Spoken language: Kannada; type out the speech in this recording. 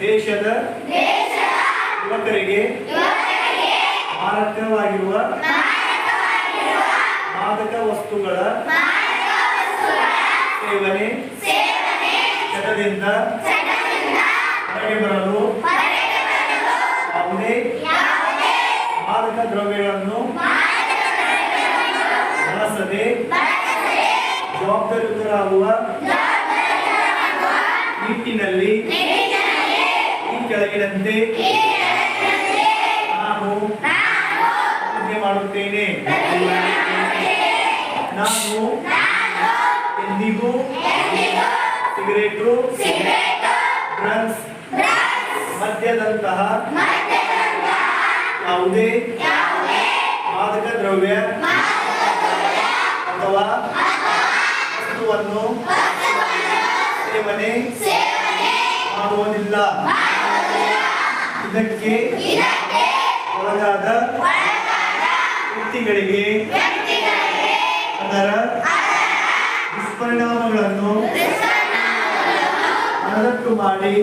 ದೇಶದ ಯುವಕರಿಗೆ ಮಾರಕವಾಗಿರುವ ಮಾದಕ ವಸ್ತುಗಳ ಸೇವನೆ ಚಟದಿಂದ ಹೊರಗೆ ಬರಲು ಯಾವುದೇ ಮಾದಕ ದ್ರವ್ಯಗಳನ್ನು ಬಳಸದೆ ಜವಾಬ್ದಾರಿಯುತರಾಗುವ ನಿಟ್ಟಿನಲ್ಲಿ ಕೆಳಗಿನಂತೆ ನಾನು ಪೂಜೆ ಮಾಡುತ್ತೇನೆ. ನಾನು ಎಂದಿಗೂ ಸಿಗರೇಟು, ಡ್ರಗ್ಸ್ ಮದ್ಯದಂತಹ ಯಾವುದೇ ಮಾದಕ ದ್ರವ್ಯ ಅಥವಾ ವಸ್ತುವನ್ನು ಸೇವನೆ ಮಾಡುವುದಿಲ್ಲ. ಇದಕ್ಕೆ ಒಳಗಾದ ವ್ಯಕ್ತಿಗಳಿಗೆ ಅದರ ದುಷ್ಪರಿಣಾಮಗಳನ್ನು ಮನದಟ್ಟು ಮಾಡಿ